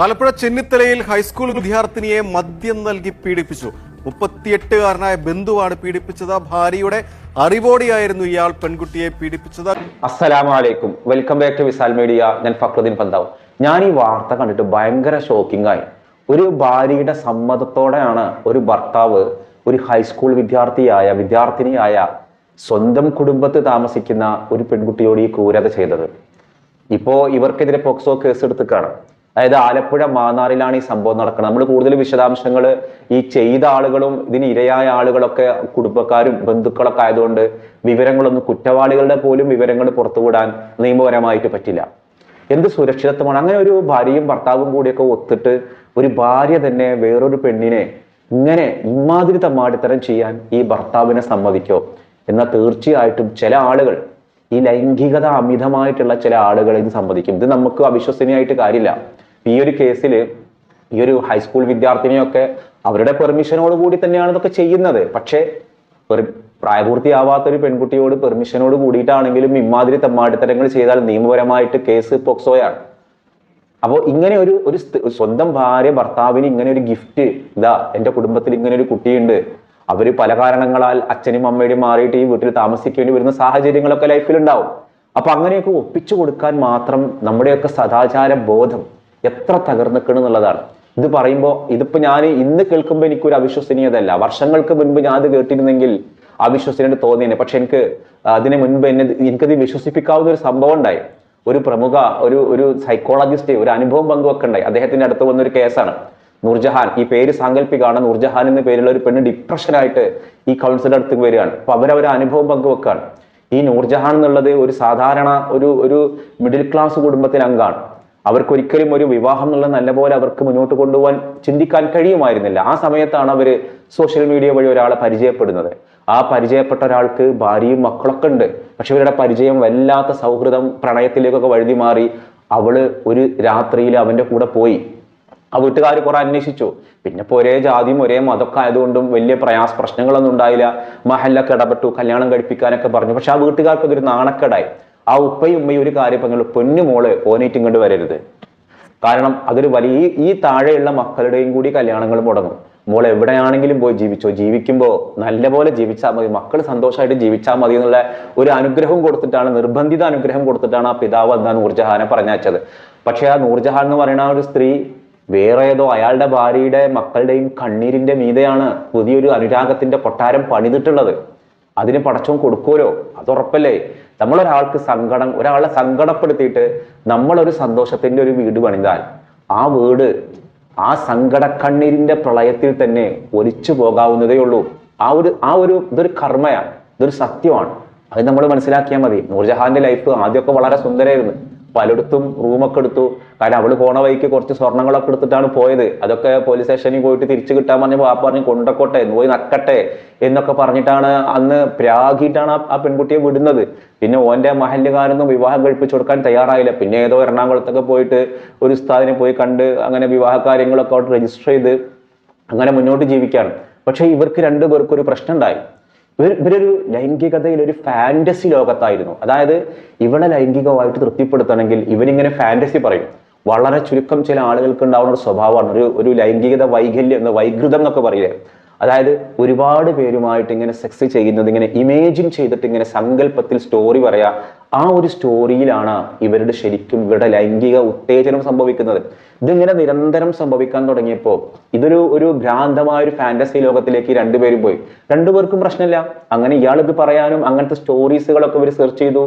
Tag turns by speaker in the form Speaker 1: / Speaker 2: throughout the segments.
Speaker 1: Alappuzha ചെന്നിത്തലയിൽ high school വിദ്യാർത്ഥിനിയെ മദ്യം നൽകി പീഡിപ്പിച്ചു. മുപ്പത്തിയെട്ടുകാരനായ ബന്ധുവാണ് പീഡിപ്പിച്ചത്. ഭാര്യയുടെ അറിവോടെയായിരുന്നു ഇയാൾ പെൺകുട്ടിയെ പീഡിപ്പിച്ചത്.
Speaker 2: അസ്സലാമലൈക്കും welcome back to Visal media ഞാൻ ഫക്രുദ്ദീൻ പന്താവ്. ഞാൻ ഈ വാർത്ത കണ്ടിട്ട് ഭയങ്കര ഷോക്കിംഗ് ആയി. ഒരു ഭാര്യയുടെ സമ്മതത്തോടെയാണ് ഒരു ഭർത്താവ് ഒരു ഹൈസ്കൂൾ വിദ്യാർത്ഥിയായ വിദ്യാർത്ഥിനിയായ സ്വന്തം കുടുംബത്ത് താമസിക്കുന്ന ഒരു പെൺകുട്ടിയോട് ഈ ക്രൂരത ചെയ്തത്. ഇപ്പോ ഇവർക്കെതിരെ പോക്സോ കേസ് എടുത്തിക്കാണ് അതായത് ആലപ്പുഴ മാന്നാറിലാണ് ഈ സംഭവം നടക്കുന്നത്. നമ്മൾ കൂടുതൽ വിശദാംശങ്ങൾ ഈ ചെയ്ത ആളുകളും ഇതിന് ഇരയായ ആളുകളൊക്കെ കുടുംബക്കാരും ബന്ധുക്കളൊക്കെ ആയതുകൊണ്ട് വിവരങ്ങളൊന്നും കുറ്റവാളികളുടെ പോലും വിവരങ്ങൾ പുറത്തുവിടാൻ നിയമപരമായിട്ട് പറ്റില്ല. എന്ത് സുരക്ഷിതത്വമാണ്? അങ്ങനെ ഒരു ഭാര്യയും ഭർത്താവും കൂടിയൊക്കെ ഒത്തിട്ട് ഒരു ഭാര്യ തന്നെ വേറൊരു പെണ്ണിനെ ഇങ്ങനെ ഇമാതിരി തമ്മാടിത്തരം ചെയ്യാൻ ഈ ഭർത്താവിനെ സമ്മതിക്കോ? എന്നാൽ തീർച്ചയായിട്ടും ചില ആളുകൾ ഈ ലൈംഗികത അമിതമായിട്ടുള്ള ചില ആളുകൾ ഇത് സമ്മതിക്കും ഇത് നമുക്ക് അവിശ്വസനീയമായിട്ട് കാര്യമില്ല. ഈ ഒരു കേസിൽ ഈ ഒരു ഹൈസ്കൂൾ വിദ്യാർത്ഥിനിയൊക്കെ അവരുടെ പെർമിഷനോട് കൂടി തന്നെയാണ് ഇതൊക്കെ ചെയ്യുന്നത്. പക്ഷേ പ്രായപൂർത്തിയാവാത്ത ഒരു പെൺകുട്ടിയോട് പെർമിഷനോട് കൂടിയിട്ടാണെങ്കിലും ഇമാതിരി തമ്മാടിത്തരങ്ങൾ ചെയ്താൽ നിയമപരമായിട്ട് കേസ് പോക്സോയാണ്. അപ്പോൾ ഇങ്ങനെ ഒരു ഒരു സ്വന്തം ഭാര്യ ഭർത്താവിന് ഇങ്ങനെ ഒരു ഗിഫ്റ്റ് ഇതാ എന്റെ കുടുംബത്തിൽ ഇങ്ങനെ ഒരു കുട്ടിയുണ്ട്. അവർ പല കാരണങ്ങളാൽ അച്ഛനും അമ്മയുടെയും മാറിയിട്ട് ഈ വീട്ടിൽ താമസിക്കേണ്ടി വരുന്ന സാഹചര്യങ്ങളൊക്കെ ലൈഫിൽ ഉണ്ടാവും അപ്പൊ അങ്ങനെയൊക്കെ ഒപ്പിച്ചു കൊടുക്കാൻ മാത്രം നമ്മുടെയൊക്കെ സദാചാര ബോധം എത്ര തകർന്നിക്കണം എന്നുള്ളതാണ്. ഇത് പറയുമ്പോൾ ഇതിപ്പോ ഞാൻ ഇന്ന് കേൾക്കുമ്പോൾ എനിക്കൊരു അവിശ്വസനീയതല്ല വർഷങ്ങൾക്ക് മുൻപ് ഞാൻ അത് കേട്ടിരുന്നെങ്കിൽ അവിശ്വസനീയത തോന്നിയേനെ. പക്ഷെ എനിക്ക് അതിന് മുൻപ് എന്നെ എനിക്കത് വിശ്വസിപ്പിക്കാവുന്ന ഒരു സംഭവം ഉണ്ടായി. ഒരു പ്രമുഖ ഒരു ഒരു സൈക്കോളജിസ്റ്റ് ഒരു അനുഭവം പങ്കുവെക്കണ്ടായി. അദ്ദേഹത്തിന്റെ അടുത്ത് വന്നൊരു കേസാണ്. നൂർജഹാൻ. ഈ പേര് സാങ്കല്പികമാണ്. നൂർജഹാൻ എന്ന പേരുള്ള ഒരു പെണ്ണ് ഡിപ്രഷനായിട്ട് ഈ കൗൺസിലർ അടുത്ത് വരികയാണ്. അപ്പൊ അവരവരെ അനുഭവം പങ്കുവെക്കാണ്. ഈ നൂർജഹാൻ എന്നുള്ളത് ഒരു സാധാരണ ഒരു ഒരു മിഡിൽ ക്ലാസ് കുടുംബത്തിന് അംഗമാണ്. അവർക്ക് ഒരിക്കലും ഒരു വിവാഹം എന്നുള്ള നല്ലപോലെ അവർക്ക് മുന്നോട്ട് കൊണ്ടുപോകാൻ ചിന്തിക്കാൻ കഴിയുമായിരുന്നില്ല. ആ സമയത്താണ് അവർ സോഷ്യൽ മീഡിയ വഴി ഒരാളെ പരിചയപ്പെടുന്നത്. ആ പരിചയപ്പെട്ട ഒരാൾക്ക് ഭാര്യയും മക്കളൊക്കെ ഉണ്ട്. പക്ഷെ ഇവരുടെ പരിചയം വല്ലാത്ത സൗഹൃദം പ്രണയത്തിലേക്കൊക്കെ വഴുതി മാറി അവൾ ഒരു രാത്രിയിൽ അവന്റെ കൂടെ പോയി. ആ വീട്ടുകാർ കുറെ അന്വേഷിച്ചു. പിന്നെ ഇപ്പോൾ ഒരേ ജാതിയും ഒരേ മതമൊക്കെ ആയതുകൊണ്ടും വലിയ പ്രയാസ പ്രശ്നങ്ങളൊന്നും ഉണ്ടായില്ല. മഹല്ലൊക്കെ ഇടപെട്ടു കല്യാണം കഴിപ്പിക്കാനൊക്കെ പറഞ്ഞു. പക്ഷെ ആ വീട്ടുകാർക്ക് അതൊരു നാണക്കേടായി. ആ ഉപ്പയും ഉമ്മയും ഒരു കാര്യം പറഞ്ഞു പൊന്നു മോൾ ഓനേറ്റ് ഇങ്ങോട്ട് വരരുത്. കാരണം അതൊരു വലിയ ഈ- താഴെയുള്ള മക്കളുടെയും കൂടി കല്യാണങ്ങൾ മുടങ്ങും. മോൾ എവിടെയാണെങ്കിലും പോയി ജീവിച്ചോ? ജീവിക്കുമ്പോൾ നല്ലപോലെ ജീവിച്ചാൽ മതി. മക്കൾ സന്തോഷമായിട്ട് ജീവിച്ചാൽ മതി എന്നുള്ള ഒരു അനുഗ്രഹം കൊടുത്തിട്ടാണ് നിർബന്ധിത അനുഗ്രഹം കൊടുത്തിട്ടാണ് ആ പിതാവ് എന്താ നൂർജഹാനെ പറഞ്ഞയച്ചത്. പക്ഷെ ആ നൂർജഹാൻ എന്ന് പറയുന്ന ഒരു സ്ത്രീ വേറെ ഏതോ അയാളുടെ ഭാര്യയുടെ മക്കളുടെയും കണ്ണീരിന്റെ മീതെയാണ് പുതിയൊരു അനുരാഗത്തിന്റെ കൊട്ടാരം പണിതിട്ടുള്ളത്. അതിന് പടച്ചവും കൊടുക്കുമല്ലോ? അത് ഉറപ്പല്ലേ? നമ്മളൊരാൾക്ക് സങ്കടം ഒരാളെ സങ്കടപ്പെടുത്തിയിട്ട് നമ്മളൊരു സന്തോഷത്തിന്റെ ഒരു വീട് പണിതാൽ ആ വീട് ആ സങ്കടക്കണ്ണീരിന്റെ പ്രളയത്തിൽ തന്നെ ഒലിച്ചു പോകാവുന്നതേ ഉള്ളൂ. ആ ഒരു ആ ഒരു ഇതൊരു കർമ്മയാണ് ഇതൊരു സത്യമാണ്. അത് നമ്മൾ മനസ്സിലാക്കിയാൽ മതി. നൂർജഹാന്റെ ലൈഫ് ആദ്യമൊക്കെ വളരെ സുന്ദരമായിരുന്നു പലയിടത്തും റൂമൊക്കെ എടുത്തു. കാരണം അവൾ പോണ വഴിക്ക് കുറച്ച് സ്വർണങ്ങളൊക്കെ എടുത്തിട്ടാണ് പോയത്. അതൊക്കെ പോലീസ് സ്റ്റേഷനിൽ പോയിട്ട് തിരിച്ചു കിട്ടാൻ പറഞ്ഞ വാപ്പ പറഞ്ഞ് കൊണ്ടക്കോട്ടെ പോയി നക്കട്ടെ എന്നൊക്കെ പറഞ്ഞിട്ടാണ് അന്ന് പ്രാഗിയിട്ടാണ് ആ- പെൺകുട്ടിയെ വിടുന്നത്. പിന്നെ ഓന്റെ മഹല്ലുകാരൊന്നും വിവാഹം കഴിപ്പിച്ചു കൊടുക്കാൻ തയ്യാറായില്ല. പിന്നെ ഏതോ എറണാകുളത്തൊക്കെ പോയിട്ട് ഒരു ഉസ്താദിനെ പോയി കണ്ട് അങ്ങനെ വിവാഹ കാര്യങ്ങളൊക്കെ അവിടെ രജിസ്റ്റർ ചെയ്ത് അങ്ങനെ മുന്നോട്ട് ജീവിക്കുകയാണ്. പക്ഷേ ഇവർക്ക് രണ്ടു പേർക്കൊരു പ്രശ്നം ഉണ്ടായി ഇവരൊരു ലൈംഗികതയിൽ ഒരു ഫാന്റസി ലോകത്തായിരുന്നു. അതായത് ഇവളെ ലൈംഗികമായിട്ട് തൃപ്തിപ്പെടുത്തണമെങ്കിൽ ഇവനിങ്ങനെ ഫാന്റസി പറയും. വളരെ ചുരുക്കം ചില ആളുകൾക്ക് ഉണ്ടാവുന്ന ഒരു സ്വഭാവമാണ്. ഒരു ഒരു ലൈംഗികത വൈകല്യം എന്ന വൈകൃതം എന്നൊക്കെ പറയില്ലേ? അതായത് ഒരുപാട് പേരുമായിട്ട് ഇങ്ങനെ സെക്സ് ചെയ്യുന്നത് ഇങ്ങനെ ഇമേജിൻ ചെയ്തിട്ട് ഇങ്ങനെ സങ്കല്പത്തിൽ സ്റ്റോറി പറയാ ആ ഒരു സ്റ്റോറിയിലാണ് ഇവരുടെ ശരിക്കും ഇവരുടെ ലൈംഗിക ഉത്തേജനം സംഭവിക്കുന്നത്. ഇതിങ്ങനെ നിരന്തരം സംഭവിക്കാൻ തുടങ്ങിയപ്പോൾ ഇതൊരു ഒരു ഭ്രാന്തമായ ഒരു ഫാന്റസി ലോകത്തിലേക്ക് രണ്ടുപേരും പോയി. രണ്ടുപേർക്കും പ്രശ്നമില്ല. അങ്ങനെ ഇയാൾ ഇത് പറയാനും അങ്ങനത്തെ സ്റ്റോറീസുകളൊക്കെ ഇവർ സെർച്ച് ചെയ്തു.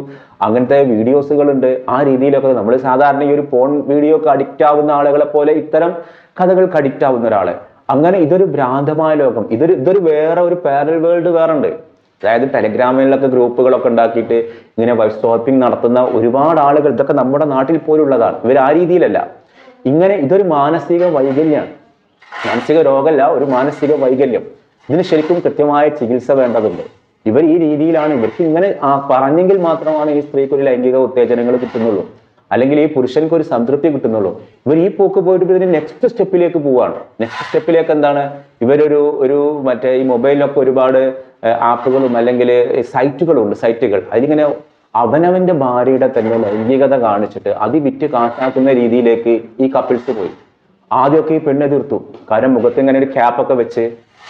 Speaker 2: അങ്ങനത്തെ വീഡിയോസുകളുണ്ട് ആ രീതിയിലൊക്കെ നമ്മൾ സാധാരണ ഈ ഒരു ഫോൺ വീഡിയോ ഒക്കെ അഡിക്റ്റ് ആവുന്ന ആളുകളെ പോലെ ഇത്തരം കഥകൾക്ക് അഡിക്റ്റ് ആവുന്ന ഒരാൾ. അങ്ങനെ ഇതൊരു ഭ്രാന്തമായ ലോകം. ഇതൊരു ഇതൊരു വേറെ ഒരു പാരൽ വേൾഡ് വേറെ ഉണ്ട് അതായത് ടെലിഗ്രാമിലൊക്കെ ഗ്രൂപ്പുകളൊക്കെ ഉണ്ടാക്കിയിട്ട് ഇങ്ങനെ വൈഫ് ഷോപ്പിംഗ് നടത്തുന്ന ഒരുപാട് ആളുകൾ ഇതൊക്കെ നമ്മുടെ നാട്ടിൽ പോലുള്ളതാണ്. ഇവർ ആ രീതിയിലല്ല. ഇങ്ങനെ ഇതൊരു മാനസിക വൈകല്യമാണ് മാനസിക രോഗമല്ല ഒരു മാനസിക വൈകല്യം. ഇതിന് ശരിക്കും കൃത്യമായ ചികിത്സ വേണ്ടതുണ്ട്. ഇവർ ഈ രീതിയിലാണ്. ഇവർക്ക് ഇങ്ങനെ പറഞ്ഞെങ്കിൽ മാത്രമാണ് ഈ സ്ത്രീക്ക് ലൈംഗിക ഉത്തേജനങ്ങൾ കിട്ടുന്നുള്ളൂ. അല്ലെങ്കിൽ ഈ പുരുഷൻക്ക് ഒരു സംതൃപ്തി കിട്ടുന്നുള്ളൂ. ഇവർ ഈ പോക്ക് പോയിട്ട് ഇപ്പൊ ഇതിന് നെക്സ്റ്റ് സ്റ്റെപ്പിലേക്ക് പോവാണ്. നെക്സ്റ്റ് സ്റ്റെപ്പിലേക്ക് എന്താണ്? ഇവരൊരു ഒരു മറ്റേ ഈ മൊബൈലിലൊക്കെ ഒരുപാട് ആപ്പുകളും അല്ലെങ്കിൽ സൈറ്റുകളും ഉണ്ട് സൈറ്റുകൾ. അതിങ്ങനെ അവനവന്റെ ഭാര്യയുടെ തന്നെ ലൈംഗികത കാണിച്ചിട്ട് അത് വിറ്റ് കാശാക്കുന്ന രീതിയിലേക്ക് ഈ കപ്പിൾസ് പോയി. ആദ്യമൊക്കെ ഈ പെണ്ണ് എതിർത്തു. കാരണം മുഖത്ത് ഇങ്ങനെ ഒരു ക്യാപ്പൊക്കെ വെച്ച്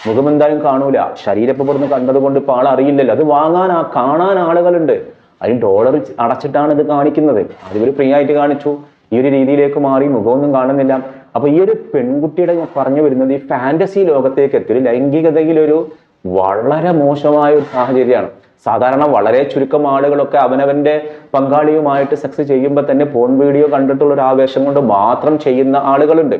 Speaker 2: മുഖം എന്തായാലും കാണൂല. ശരീരപ്പുറത്ത് കണ്ടതുകൊണ്ട് കണ്ടത് കൊണ്ട് ഇപ്പൊ ആൾ അറിയില്ലല്ലോ അത് വാങ്ങാൻ കാണാൻ ആളുകളുണ്ട്. അതിന് ഡോളർ അടച്ചിട്ടാണ് ഇത് കാണിക്കുന്നത്. അതിവർ ഫ്രീ ആയിട്ട് കാണിച്ചു. ഈ ഒരു രീതിയിലേക്ക് മാറി മുഖമൊന്നും കാണുന്നില്ല. അപ്പൊ ഈ ഒരു പെൺകുട്ടിയുടെ ഞാൻ പറഞ്ഞു വരുന്നത് ഈ ഫാന്റസി ലോകത്തേക്ക് എത്തി. ഒരു ലൈംഗികതയിലൊരു വളരെ മോശമായ ഒരു സാഹചര്യമാണ്. സാധാരണ വളരെ ചുരുക്കം ആളുകളൊക്കെ അവനവന്റെ പങ്കാളിയുമായിട്ട് സെക്സ് ചെയ്യുമ്പോൾ തന്നെ ഫോൺ വീഡിയോ കണ്ടിട്ടുള്ള ഒരു ആവേശം കൊണ്ട് മാത്രം ചെയ്യുന്ന ആളുകളുണ്ട്.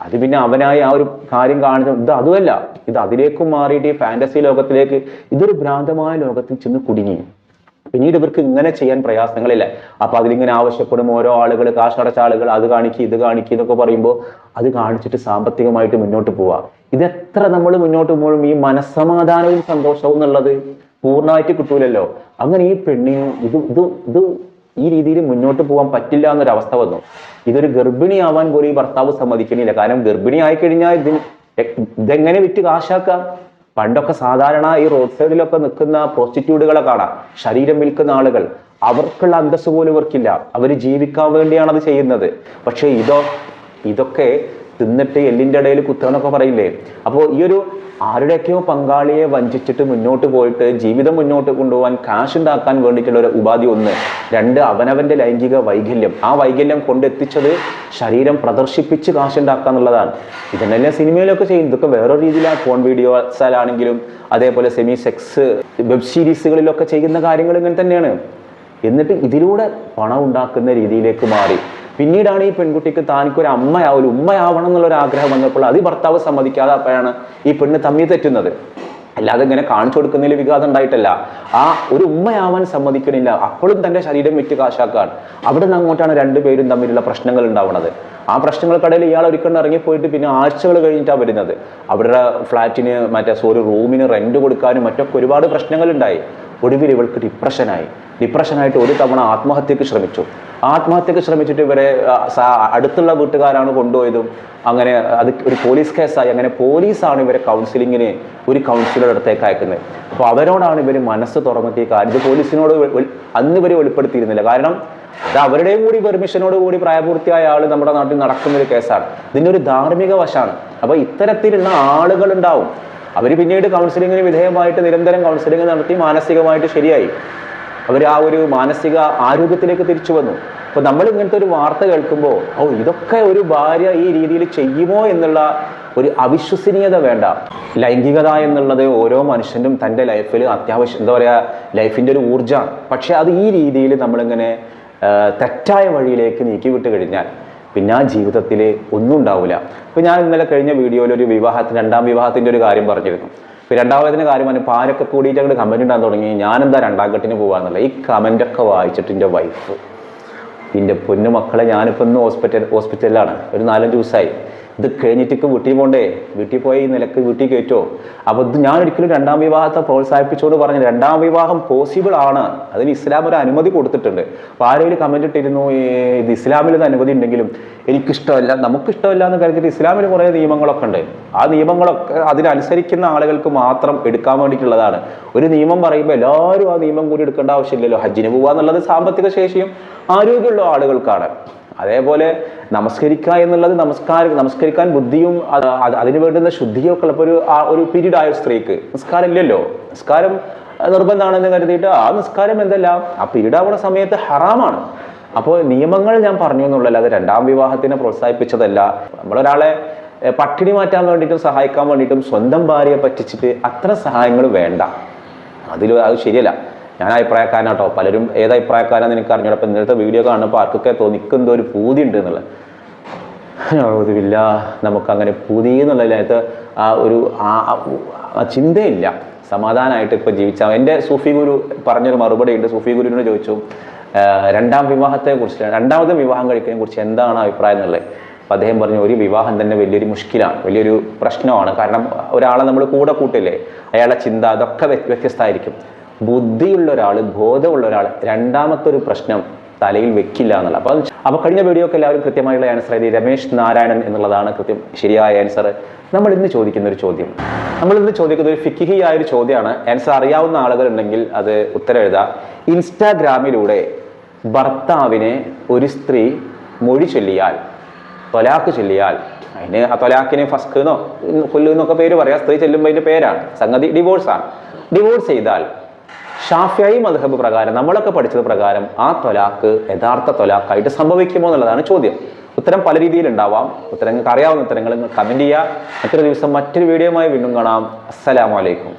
Speaker 2: അത് പിന്നെ അവനായി ആ ഒരു കാര്യം കാണിച്ചു ഇത് അതുമല്ല. ഇത് അതിലേക്കും മാറിയിട്ട് ഈ ഫാന്റസി ലോകത്തിലേക്ക് ഇതൊരു ഭ്രാന്തമായ ലോകത്തിൽ ചെന്ന് കുടുങ്ങി. പിന്നീട് ഇവർക്ക് ഇങ്ങനെ ചെയ്യാൻ പ്രയാസങ്ങളില്ല. അപ്പൊ അതിലിങ്ങനെ ആവശ്യപ്പെടും ഓരോ ആളുകൾ കാശടച്ച ആളുകൾ അത് കാണിക്കുക ഇത് കാണിക്കുക എന്നൊക്കെ പറയുമ്പോൾ അത് കാണിച്ചിട്ട് സാമ്പത്തികമായിട്ട് മുന്നോട്ട് പോവാ. ഇത് എത്ര നമ്മൾ മുന്നോട്ട് പോകുമ്പോഴും ഈ മനസ്സമാധാനവും സന്തോഷവും എന്നുള്ളത് പൂർണമായിട്ട് കിട്ടൂലല്ലോ. അങ്ങനെ ഈ പെണ്ണിന് ഇത് ഇത് ഇത് ഈ രീതിയിൽ മുന്നോട്ട് പോകാൻ പറ്റില്ല എന്നൊരവസ്ഥ വന്നു. ഇതൊരു ഗർഭിണിയാവാൻ പോലും ഈ ഭർത്താവ് സമ്മതിക്കണില്ല. കാരണം ഗർഭിണി ആയിക്കഴിഞ്ഞാൽ ഇതിന് ഇതെങ്ങനെ വിറ്റ് കാശാക്കാം? പണ്ടൊക്കെ സാധാരണ ഈ റോഡ് സൈഡിലൊക്കെ നിൽക്കുന്ന പ്രോസ്റ്റിറ്റ്യൂട്ടുകളെ കാണാം. ശരീരം വിൽക്കുന്ന ആളുകൾ. അവർക്കുള്ള അന്തസ് പോലും ഇവർക്കില്ല. അവർ ജീവിക്കാൻ വേണ്ടിയാണ് അത് ചെയ്യുന്നത്. പക്ഷേ ഇതോ ഇതൊക്കെ തിന്നിട്ട് എല്ലിന്റെ ഇടയിൽ കുത്തണമെന്നൊക്കെ പറയില്ലേ? അപ്പോൾ ഈ ഒരു ആരുടെയൊക്കെയോ പങ്കാളിയെ വഞ്ചിച്ചിട്ട് മുന്നോട്ട് പോയിട്ട് ജീവിതം മുന്നോട്ട് കൊണ്ടുപോകാൻ കാശ് ഉണ്ടാക്കാൻ വേണ്ടിയിട്ടുള്ള ഒരു ഉപാധി ഒന്ന്. രണ്ട് അവനവന്റെ ലൈംഗിക വൈകല്യം. ആ വൈകല്യം കൊണ്ടെത്തിച്ചത് ശരീരം പ്രദർശിപ്പിച്ച് കാശുണ്ടാക്കുക എന്നുള്ളതാണ്. ഇതെന്നെ സിനിമയിലൊക്കെ ചെയ്യും ഇതൊക്കെ വേറെ രീതിയിലാണ്. ഫോൺ വീഡിയോസാലാണെങ്കിലും അതേപോലെ സെമി സെക്സ് വെബ് സീരീസുകളിലൊക്കെ ചെയ്യുന്ന കാര്യങ്ങൾ ഇങ്ങനെ തന്നെയാണ്. എന്നിട്ട് ഇതിലൂടെ പണം ഉണ്ടാക്കുന്ന രീതിയിലേക്ക് മാറി. പിന്നീടാണ് ഈ പെൺകുട്ടിക്ക് താനിക്കൊരു അമ്മയാവും ഉമ്മയാവണം എന്നുള്ള ഒരു ആഗ്രഹം വന്നപ്പോൾ അത് ഭർത്താവ് സമ്മതിക്കാതെ അപ്പോഴാണ് ഈ പെണ്ണ് തമ്മി തെറ്റുന്നത്. അല്ലാതെ ഇങ്ങനെ കാണിച്ചു കൊടുക്കുന്നതിൽ വികാതം ഉണ്ടായിട്ടല്ല. ആ ഒരു ഉമ്മയാവാൻ സമ്മതിക്കണില്ല. അപ്പോഴും തന്റെ ശരീരം വിറ്റ് കാശാക്കാൻ അവിടെ നിന്ന് അങ്ങോട്ടാണ് രണ്ടുപേരും തമ്മിലുള്ള പ്രശ്നങ്ങൾ ഉണ്ടാവുന്നത് ആ പ്രശ്നങ്ങൾക്കിടയിൽ ഇയാൾ ഒരിക്കലും ഇറങ്ങിപ്പോയിട്ട് പിന്നെ ആഴ്ചകൾ കഴിഞ്ഞിട്ടാണ് വരുന്നത്. അവരുടെ ഫ്ലാറ്റിന് മറ്റേ സോറി റൂമിന് റെന്റ് കൊടുക്കാനും മറ്റൊക്കെ ഒരുപാട് പ്രശ്നങ്ങൾ ഉണ്ടായി ഒടുവിൽ ഇവൾക്ക് ഡിപ്രഷനായി ഡിപ്രഷനായിട്ട് ഒരു തവണ ആത്മഹത്യക്ക് ശ്രമിച്ചു. ആത്മഹത്യക്ക് ശ്രമിച്ചിട്ട് ഇവരെ അടുത്തുള്ള വീട്ടുകാരാണ് കൊണ്ടുപോയതും. അങ്ങനെ അത് ഒരു പോലീസ് കേസായി. അങ്ങനെ പോലീസാണ് ഇവരെ കൗൺസിലിങ്ങിന് ഒരു കൗൺസിലറുടെ അടുത്തേക്ക് അയക്കുന്നത്. അപ്പോൾ അവരോടാണ് ഇവർ മനസ്സ് തുറന്നിട്ട് കാര്യം. ഇത് പോലീസിനോട് അന്ന് ഇവർ വെളിപ്പെടുത്തിയിരുന്നില്ല. കാരണം അത് അവരുടെയും കൂടി പെർമിഷനോട് കൂടി പ്രായപൂർത്തിയായ ആൾ നമ്മുടെ നാട്ടിൽ നടക്കുന്ന ഒരു കേസാണ്. ഇതിന്റെ ഒരു ധാർമ്മിക വശമാണ് അപ്പോൾ ഇത്തരത്തിലുള്ള ആളുകൾ ഉണ്ടാവും. അവർ പിന്നീട് കൗൺസിലിങ്ങിന് വിധേയമായിട്ട് നിരന്തരം കൗൺസിലിംഗ് നടത്തി മാനസികമായിട്ട് ശരിയായി. അവർ ആ ഒരു മാനസിക ആരോഗ്യത്തിലേക്ക് തിരിച്ചു വന്നു. അപ്പോൾ നമ്മൾ ഇങ്ങനത്തെ ഒരു വാർത്ത കേൾക്കുമ്പോൾ ഓ ഇതൊക്കെ ഒരു ഭാര്യ ഈ രീതിയിൽ ചെയ്യുമോ എന്നുള്ള ഒരു അവിശ്വസനീയത വേണ്ട. ലൈംഗികത എന്നുള്ളത് ഓരോ മനുഷ്യനും തന്റെ ലൈഫിൽ അത്യാവശ്യം എന്താ പറയുക ലൈഫിന്റെ ഒരു ഊർജമാണ്. പക്ഷേ അത് ഈ രീതിയിൽ നമ്മളിങ്ങനെ തെറ്റായ വഴിയിലേക്ക് നീക്കി വിട്ട് കഴിഞ്ഞാൽ പിന്നെ ആ ജീവിതത്തിൽ ഒന്നും ഉണ്ടാവില്ല. ഇപ്പൊ ഞാൻ ഇന്നലെ കഴിഞ്ഞ വീഡിയോയിൽ ഒരു വിവാഹത്തിന് രണ്ടാം വിവാഹത്തിന്റെ ഒരു കാര്യം പറഞ്ഞിരുന്നു. ഇപ്പൊ രണ്ടാമതിന് കാര്യം പറഞ്ഞു പാരൊക്കെ കൂടിയിട്ട് അങ്ങോട്ട് കമന്റ് ഉണ്ടാകാൻ തുടങ്ങി? ഞാനെന്താ രണ്ടാം കെട്ടിന് പോവാന്നുള്ള ഈ കമന്റ് ഒക്കെ വായിച്ചിട്ട് എന്റെ വൈഫ് എന്റെ പൊന്നു മക്കളെ ഞാനിപ്പോൾ ഇന്ന് ഹോസ്പിറ്റൽ ഹോസ്പിറ്റലിലാണ് ഒരു നാലഞ്ച് ദിവസമായി ഇത് കഴിഞ്ഞിട്ട് വീട്ടിൽ പോകണ്ടേ വീട്ടിൽ പോയി നിലയ്ക്ക് വീട്ടിൽ കയറ്റോ? അപ്പോൾ ഇത് ഞാൻ ഒരിക്കലും രണ്ടാം വിവാഹത്തെ പ്രോത്സാഹിപ്പിച്ചോട് പറഞ്ഞു രണ്ടാം വിവാഹം പോസിബിൾ ആണ്. അതിന് ഇസ്ലാം ഒരു അനുമതി കൊടുത്തിട്ടുണ്ട്. അപ്പോൾ ആരെങ്കിലും കമന്റ് ഇട്ടിരുന്നു ഇത് ഇസ്ലാമിൽ അനുമതി ഉണ്ടെങ്കിലും എനിക്കിഷ്ടമല്ല നമുക്കിഷ്ടമല്ല എന്ന് കരുതിയിട്ട് ഇസ്ലാമിൽ കുറേ നിയമങ്ങളൊക്കെ ഉണ്ട്. ആ നിയമങ്ങളൊക്കെ അതിനനുസരിക്കുന്ന ആളുകൾക്ക് മാത്രം എടുക്കാൻ വേണ്ടിയിട്ടുള്ളതാണ്. ഒരു നിയമം പറയുമ്പോൾ എല്ലാവരും ആ നിയമം കൂടി എടുക്കേണ്ട ആവശ്യമില്ലല്ലോ. ഹജ്ജിന് പോകുക എന്നുള്ളത് സാമ്പത്തിക ശേഷിയും ആരോഗ്യമുള്ള ആളുകൾക്കാണ്. അതേപോലെ നമസ്കരിക്കുക എന്നുള്ളത് നമസ്കാരം നമസ്കരിക്കാൻ ബുദ്ധിയും അത് അത് അതിന് വേണ്ടുന്ന ശുദ്ധിയും ഒക്കെ ഉള്ളപ്പോൾ ഒരു ഒരു പീരീഡ് ആയ സ്ത്രീക്ക് നിസ്കാരം ഇല്ലല്ലോ നിസ്കാരം നിർബന്ധമാണെന്ന് കരുതിയിട്ട് ആ നിസ്കാരം എന്തല്ല? ആ പീരീഡ് ആവുന്ന സമയത്ത് ഹറാമാണ്. അപ്പോൾ നിയമങ്ങൾ ഞാൻ പറഞ്ഞു എന്നുള്ളതല്ലാതെ രണ്ടാം വിവാഹത്തിനെ പ്രോത്സാഹിപ്പിച്ചതല്ല. നമ്മളൊരാളെ പട്ടിണി മാറ്റാൻ വേണ്ടിയിട്ടും സഹായിക്കാൻ വേണ്ടിയിട്ടും സ്വന്തം ഭാര്യയെ പറ്റിച്ചിട്ട് അത്ര സഹായങ്ങൾ വേണ്ട. അതിൽ അത് ശരിയല്ല. ഞാൻ അഭിപ്രായക്കാരനാട്ടോ പലരും ഏത് അഭിപ്രായക്കാരാന്ന് എനിക്ക് അറിഞ്ഞൂടാ. അപ്പം ഇന്നലത്തെ വീഡിയോ കാണുമ്പോൾ ആർക്കൊക്കെ തോന്നിക്കെന്തോ ഒരു പൂതി ഉണ്ട് എന്നുള്ളത്. ഔദുബില്ല നമുക്കങ്ങനെ പൂതി എന്നുള്ളതിനകത്ത് ആ ഒരു ആ- ചിന്തയില്ല. സമാധാനമായിട്ട് ഇപ്പോൾ ജീവിച്ച എന്റെ സൂഫി ഗുരു പറഞ്ഞൊരു മറുപടി ഉണ്ട്. സൂഫി ഗുരുവിനോട് ചോദിച്ചു രണ്ടാം വിവാഹത്തെ കുറിച്ച് രണ്ടാമത്തെ വിവാഹം കഴിക്കുന്നതിനെ കുറിച്ച് എന്താണ് അഭിപ്രായം എന്നുള്ളത്? അപ്പം അദ്ദേഹം പറഞ്ഞു ഒരു വിവാഹം തന്നെ വലിയൊരു മുഷ്കിലാണ്. വലിയൊരു പ്രശ്നമാണ്. കാരണം ഒരാളെ നമ്മൾ കൂടെ കൂട്ടില്ലേ അയാളുടെ ചിന്ത അതൊക്കെ വ്യ- വ്യത്യസ്തമായിരിക്കും. ബുദ്ധിയുള്ള ഒരാൾ ബോധമുള്ള ഒരാൾ രണ്ടാമത്തെ ഒരു പ്രശ്നം തലയിൽ വെക്കില്ല എന്നുള്ള അപ്പം അപ്പോൾ കഴിഞ്ഞ വീഡിയോ ഒക്കെ എല്ലാവരും കൃത്യമായുള്ള ആൻസർ ആയത് രമേശ് നാരായണൻ എന്നുള്ളതാണ് കൃത്യം ശരിയായ ആൻസർ നമ്മൾ ഇന്ന് ചോദിക്കുന്ന ഒരു ചോദ്യം. നമ്മൾ ഇന്ന് ചോദിക്കുന്ന ഒരു ഫിക്കിഹി ആയ ഒരു ചോദ്യമാണ്. ആൻസർ അറിയാവുന്ന ആളുകൾ ഉണ്ടെങ്കിൽ അത് ഉത്തരം എഴുതാം. ഇൻസ്റ്റാഗ്രാമിലൂടെ ഭർത്താവിനെ ഒരു സ്ത്രീ മൊഴി ചൊല്ലിയാൽ തൊലാക്ക് ചൊല്ലിയാൽ അതിന് ആ തൊലാക്കിന് ഫസ്ക് എന്നോ പേര് പറയാം. സ്ത്രീ ചെല്ലുമ്പോൾ അതിന്റെ പേരാണ്. സംഗതി ഡിവോഴ്സാണ് ഡിവോഴ്സ് ചെയ്താൽ ഷാഫിയായി മധുഹബ് പ്രകാരം നമ്മളൊക്കെ പഠിച്ചത് പ്രകാരം ആ തൊലാക്ക് യഥാർത്ഥ തൊലാക്കായിട്ട് സംഭവിക്കുമോ എന്നുള്ളതാണ് ചോദ്യം. ഉത്തരം പല രീതിയിൽ ഉണ്ടാവാം ഉത്തരങ്ങൾക്ക് അറിയാവുന്ന ഉത്തരങ്ങൾ നിങ്ങൾ കമന്റ് ചെയ്യുക. മറ്റൊരു ദിവസം മറ്റൊരു വീഡിയോയുമായി വീണ്ടും കാണാം. അസ്സലാമലൈക്കും